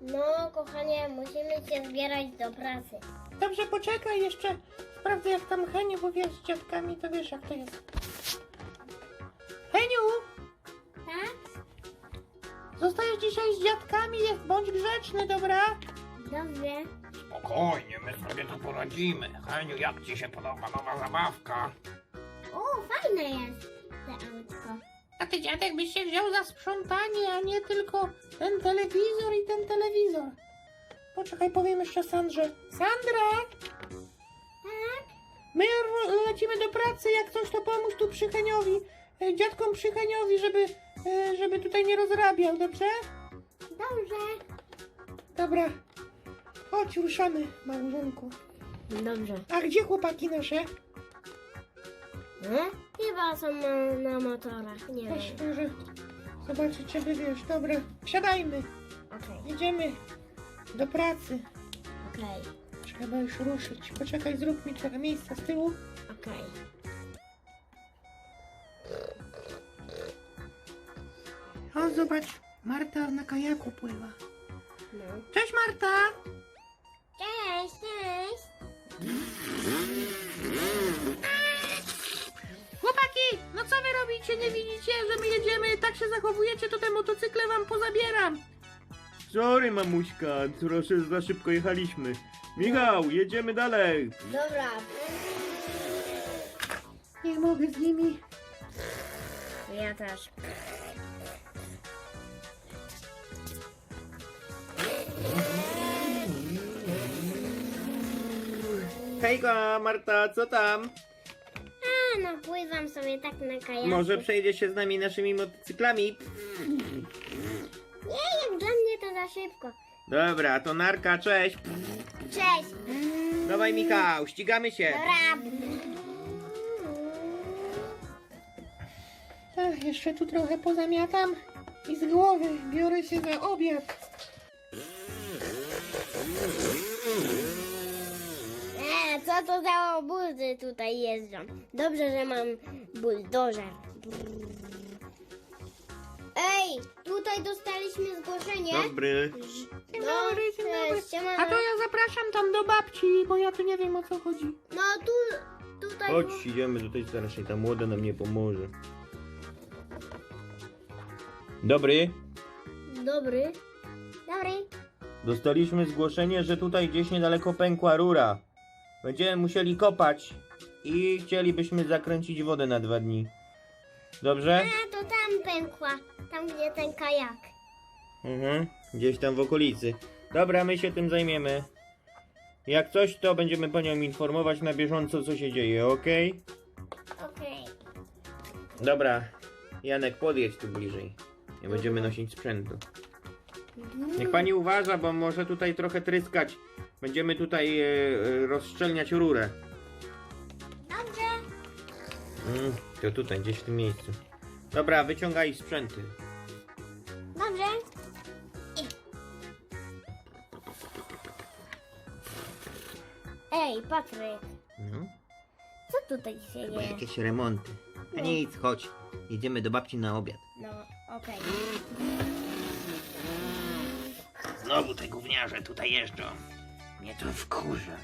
No, kochanie, musimy się zbierać do pracy. Dobrze, poczekaj jeszcze. Sprawdzę jak tam Heniu, bo wiesz, z dziadkami to wiesz jak to jest. Heniu, Tak? zostajesz dzisiaj z dziadkami, jest, bądź grzeczny, dobra? Dobrze. Spokojnie, my sobie tu poradzimy. Heniu, jak ci się podoba nowa zabawka? O, fajne jest te autko. A ty dziadek byś się wziął za sprzątanie, a nie tylko ten telewizor i ten telewizor. Poczekaj, powiem jeszcze Sandrze. Sandra! Tak? My lecimy do pracy, jak coś to pomóż tu Przycheniowi, e, dziadkom Przycheniowi, żeby, e, żeby tutaj nie rozrabiał, dobrze? Dobrze. Dobra. Chodź, ruszamy, małżonku. Dobrze. A gdzie chłopaki nasze? No? Chyba są na, na motorach, nie Weź, wiem. może zobaczyć, żeby wiesz. Dobra, wsiadajmy, Okej, jedziemy do pracy. okej, Trzeba już ruszyć. Poczekaj, zrób mi trochę miejsca z tyłu. okej. O, zobacz, Marta na kajaku pływa. No. Cześć, Marta! Cześć, cześć. Co wy robicie? Nie widzicie, że my jedziemy, tak się zachowujecie, to te motocykle wam pozabieram. Sorry, mamuśka, troszkę za szybko jechaliśmy. Michał, jedziemy dalej. Dobra. Nie mogę z nimi. Ja też. Hejka, Marta, co tam? No pływam sobie tak na kajaku. Może przejdziesz się z nami naszymi motocyklami? Nie, jak dla mnie to za szybko. Dobra, to narka, cześć. Cześć. Dawaj, Michał, ścigamy się. Dobra. Ach, jeszcze tu trochę pozamiatam i z głowy biorę się za obiad. Co to za obuzy tutaj jeżdżą? Dobrze, że mam buldożer. Ej, tutaj dostaliśmy zgłoszenie. Dobry. Dzień No, dobry, dzień dobry. cześć, siemano. A to ja zapraszam tam do babci, bo ja tu nie wiem o co chodzi. No tu, tutaj... Chodź, idziemy do tej starszej, ta młoda nam nie pomoże. Dobry. Dobry. Dobry. Dostaliśmy zgłoszenie, że tutaj gdzieś niedaleko pękła rura. Będziemy musieli kopać i chcielibyśmy zakręcić wodę na dwa dni. Dobrze? A, to tam pękła. Tam, gdzie ten kajak. Mhm, gdzieś tam w okolicy. Dobra, my się tym zajmiemy. Jak coś, to będziemy panią informować na bieżąco, co się dzieje, ok? Okej. Dobra, Janek, podjedź tu bliżej. Nie będziemy nosić sprzętu. Niech pani uważa, bo może tutaj trochę tryskać. Będziemy tutaj e, e, rozszczelniać rurę. Dobrze. Mm, to tutaj, gdzieś w tym miejscu. Dobra, wyciągaj sprzęty. Dobrze. Ej, Patryk, No, co tutaj się chyba dzieje? jakieś remonty. A nic, chodź. Jedziemy do babci na obiad. No, okej. Znowu te gówniarze tutaj jeżdżą. Mnie to wkurza.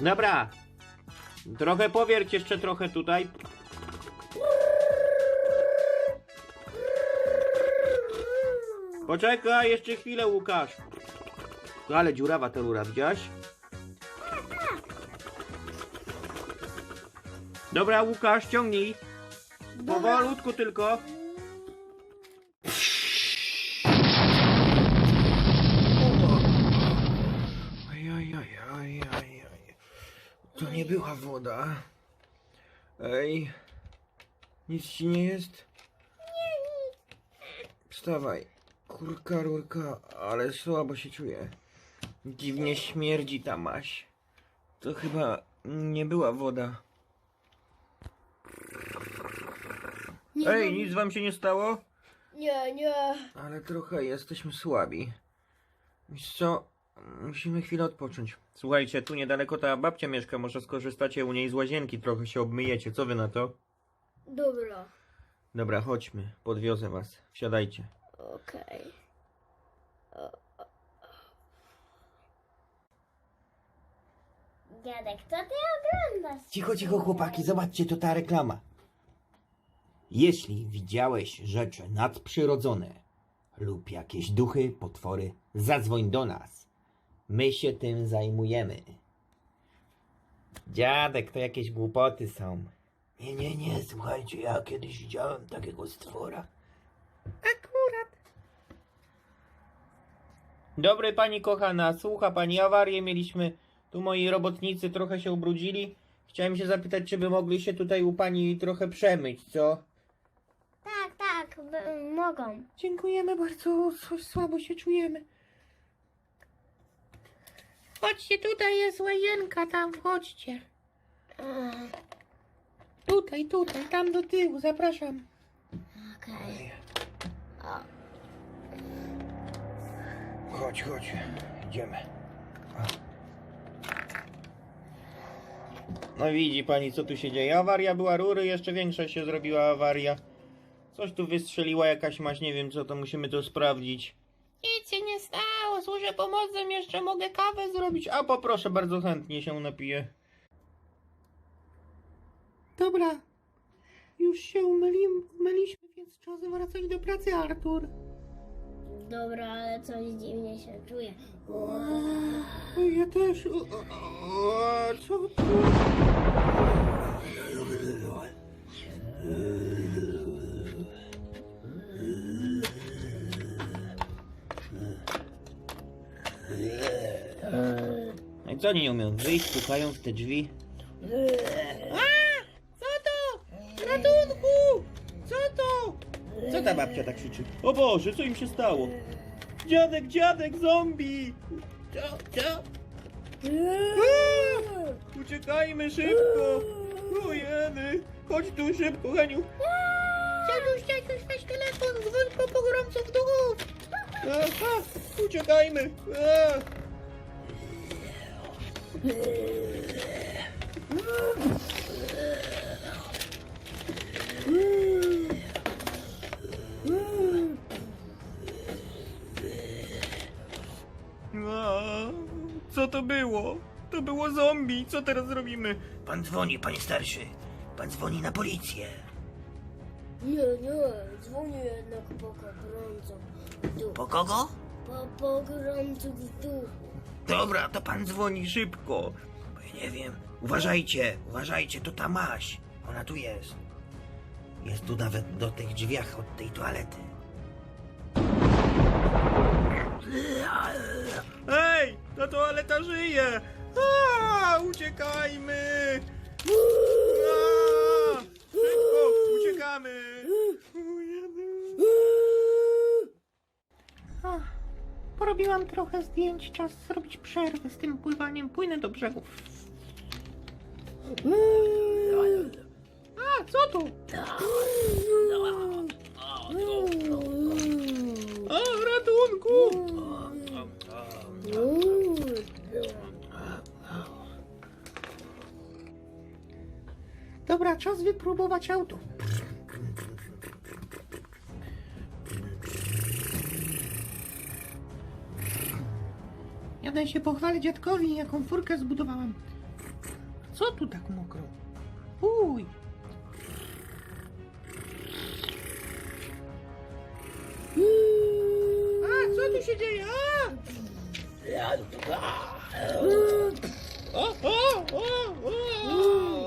Dobra. Trochę powierć jeszcze trochę tutaj. Poczekaj, jeszcze chwilę, Łukasz. Ale dziurawa ta rura, widziałaś? Dobra, Łukasz, ciągnij. Powolutku tylko. Była woda. Ej. Nic ci nie jest? Wstawaj. Kurka, rurka, ale słabo się czuję. Dziwnie śmierdzi ta maś. To chyba nie była woda. Nie, Ej, nic wam się nie stało? Nie, nie. Ale trochę jesteśmy słabi. Wiesz co? Musimy chwilę odpocząć. Słuchajcie, tu niedaleko ta babcia mieszka, może skorzystacie u niej z łazienki, trochę się obmyjecie. Co wy na to? Dobra. Dobra, chodźmy, podwiozę was. Wsiadajcie. Okej. Dziadek, co ty oglądasz? Cicho, cicho, chłopaki, zobaczcie, to ta reklama. Jeśli widziałeś rzeczy nadprzyrodzone lub jakieś duchy, potwory, zadzwoń do nas. My się tym zajmujemy. Dziadek, to jakieś głupoty są. Nie, nie, nie, słuchajcie, ja kiedyś widziałem takiego stwora. Akurat. Dobry pani kochana, słucha pani, awarię mieliśmy. Tu moi robotnicy trochę się ubrudzili. Chciałem się zapytać, czy by mogli się tutaj u pani trochę przemyć, co? Tak, tak, b- mogą. Dziękujemy bardzo, słabo się czujemy. Chodźcie, tutaj jest łazienka, tam chodźcie. Ech, Tutaj, tutaj, tam do tyłu, zapraszam. Okej. Chodź, chodź, idziemy. No widzi pani, co tu się dzieje. Awaria była rury, jeszcze większa się zrobiła awaria. Coś tu wystrzeliła jakaś maś, nie wiem co, to musimy to sprawdzić. Służę pomocą, jeszcze mogę kawę zrobić. A poproszę, bardzo chętnie się napiję. Dobra, już się umylim, umyliśmy, więc czas wracać do pracy, Artur. Dobra, ale coś dziwnie się czuję. Ja też. O, o, o, co tu? Co oni nie umieją wyjść, pukają w te drzwi? Co to? Ratunku! Co to? Co ta babcia tak krzyczy? O Boże, co im się stało? Dziadek, dziadek, zombie! Co? Co? A! Uciekajmy szybko! Ojeny! Chodź tu szybko, Heniu! Dziaduś, dziaduś, weź telefon, dzwoń po pogromców duchów. Aha, uciekajmy! A! A, Co to było? To było zombie. Co teraz zrobimy? Pan dzwoni, panie starszy. Pan dzwoni na policję. Nie, nie, dzwonię jednak po pogromców w duchu. Po kogo? Po pogromców w duchu. Dobra, to pan dzwoni szybko. Bo ja nie wiem. Uważajcie, uważajcie, to ta maś. Ona tu jest. Jest tu nawet do tych drzwiach od tej toalety. Ej, ta toaleta żyje! A, uciekajmy! A, szybko, uciekamy! Ach, porobiłam trochę zdjęć, czas zrobić przerwę z tym pływaniem. Płynę do brzegu. A, co tu? A, ratunku! Dobra, czas wypróbować auto. Jadę się pochwalić dziadkowi, jaką furkę zbudowałem. Co tu tak mokro? Uj! A, co tu się dzieje? A! O, o, o, o!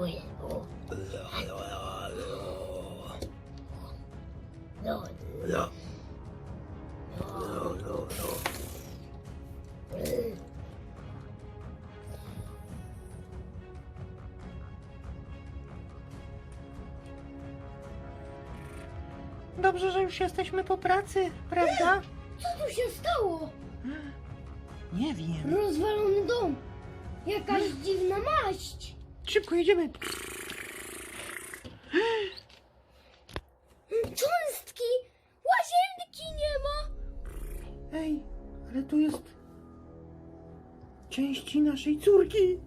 Oj, o. No, Dobrze, że już jesteśmy po pracy, prawda? Co tu się stało? Nie wiem. Rozwalony dom. Jakaś dziwna maść. Szybko jedziemy. Cząstki! Łazienki nie ma! Ej, ale tu jest części naszej córki.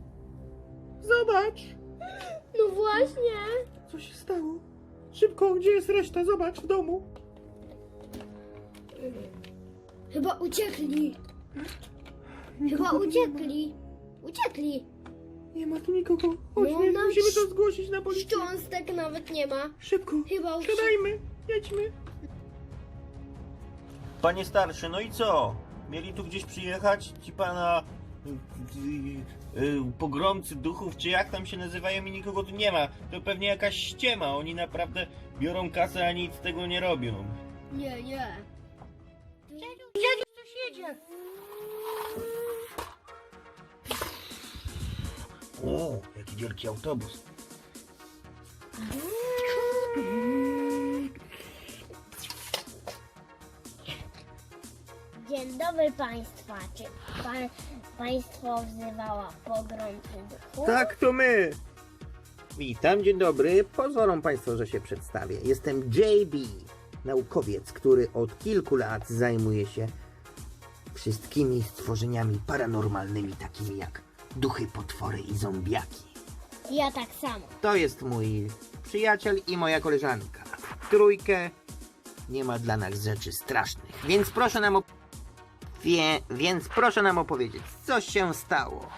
Zobacz, No właśnie. co się stało. Szybko, gdzie jest reszta? Zobacz w domu. Chyba uciekli. Chyba uciekli. Uciekli. Nie ma tu nikogo. Chodźmy, No, no, musimy to sz- zgłosić na policję. Szcząstek nawet nie ma. Szybko, Chyba siadajmy, jedźmy. Panie starszy, no i co? Mieli tu gdzieś przyjechać ci pana y, y, y, pogromcy duchów, czy jak tam się nazywają i nikogo tu nie ma. To pewnie jakaś ściema, oni naprawdę biorą kasę, a nic z tego nie robią. Nie, nie. Jedzie. O, jaki wielki autobus. Dzień dobry Państwa. Czy pan, Państwo wzywała pogromcy duchów? Tak, to my. Witam, dzień dobry. Pozwolą Państwo, że się przedstawię. Jestem JB, naukowiec, który od kilku lat zajmuje się wszystkimi stworzeniami paranormalnymi, takimi jak duchy, potwory i zombiaki. Ja tak samo. To jest mój przyjaciel i moja koleżanka. Trójkę nie ma dla nas rzeczy strasznych, więc proszę nam op- Wie, więc proszę nam opowiedzieć, co się stało.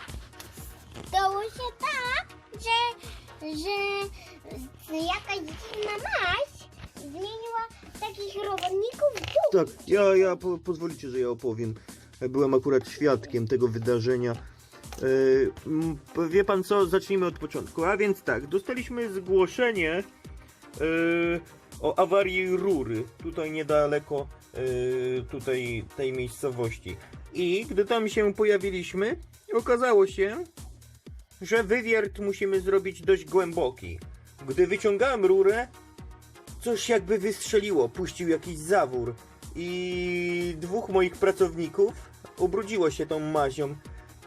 Stało się tak, że, że jakaś dziwna maść zmieniła takich robotników duch. Tak, ja, ja po, pozwolicie, że ja opowiem. Byłem akurat świadkiem tego wydarzenia. M, wie pan co, zacznijmy od początku. A więc tak, dostaliśmy zgłoszenie e, o awarii rury tutaj niedaleko e, tutaj tej miejscowości. I gdy tam się pojawiliśmy, okazało się, że wywiert musimy zrobić dość głęboki. Gdy wyciągałem rurę, coś jakby wystrzeliło, puścił jakiś zawór i dwóch moich pracowników ubrudziło się tą mazią.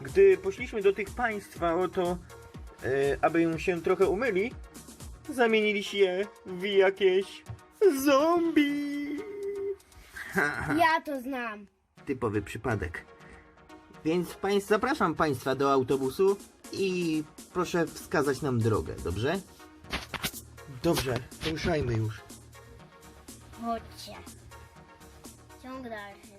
Gdy poszliśmy do tych państwa o to, e, aby im się trochę umyli, zamienili się w jakieś zombie. Ja to znam. Typowy przypadek. Więc państw, zapraszam Państwa do autobusu i proszę wskazać nam drogę, dobrze? Dobrze, ruszajmy już. Chodźcie. Ciąg dalszy.